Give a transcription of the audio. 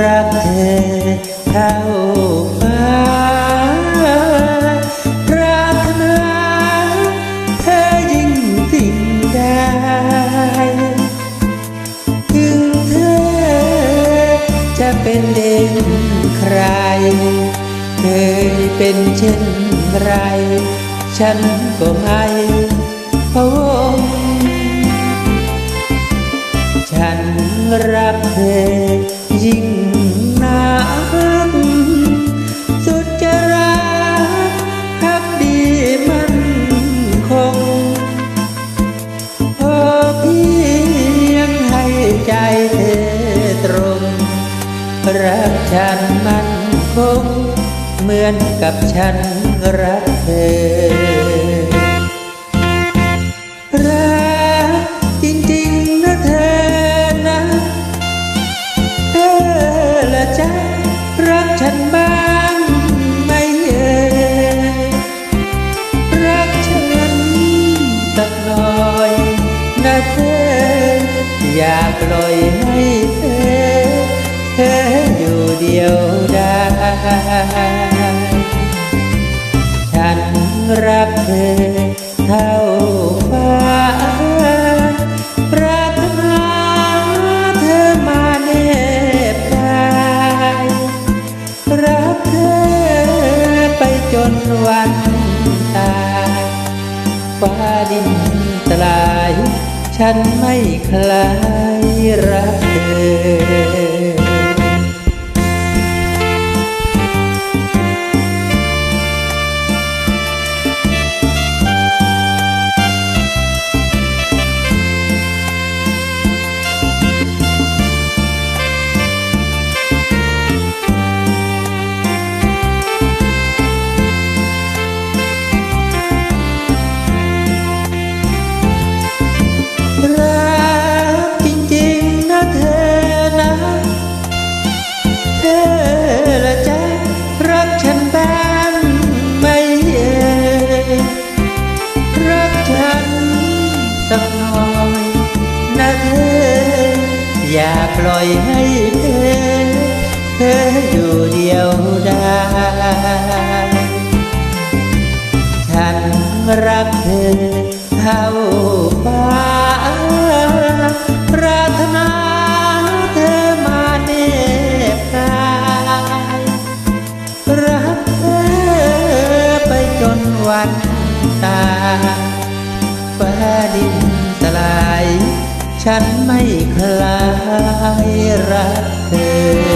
รักเธอเท่าฟ้าปรารถนาเธอยิ่งสิ่งใดถึงเธอจะเป็นเด่นใคร เคยเป็นเช่นไร ฉันก็ไม่พะวงฉันรักเธอ ยิ่งนักสุดจะรักพักดีมันคง พอเพียงให้ใจเธอตรง รักฉันมันคง เหมือนกับฉันรักเธอ สักหน่อยนะเธออย่าปล่อยให้เธอเธออยู่เดียวได้ฉันรักเธอเท่าฟ้าปรารถนาเธอมาเนบกายรักเธอไปจนวัน ฟ้าดินตลาย ฉันไม่คลายรักเธอ อย่าปล่อยให้เธอเธออยู่เดียวได้ฉันรักเธอเท่าฟ้าปรารถนาเธอมาเนบกายรักเธอไปจนวันตายฟ้าดินสลาย ฉันไม่คลายรักเธอ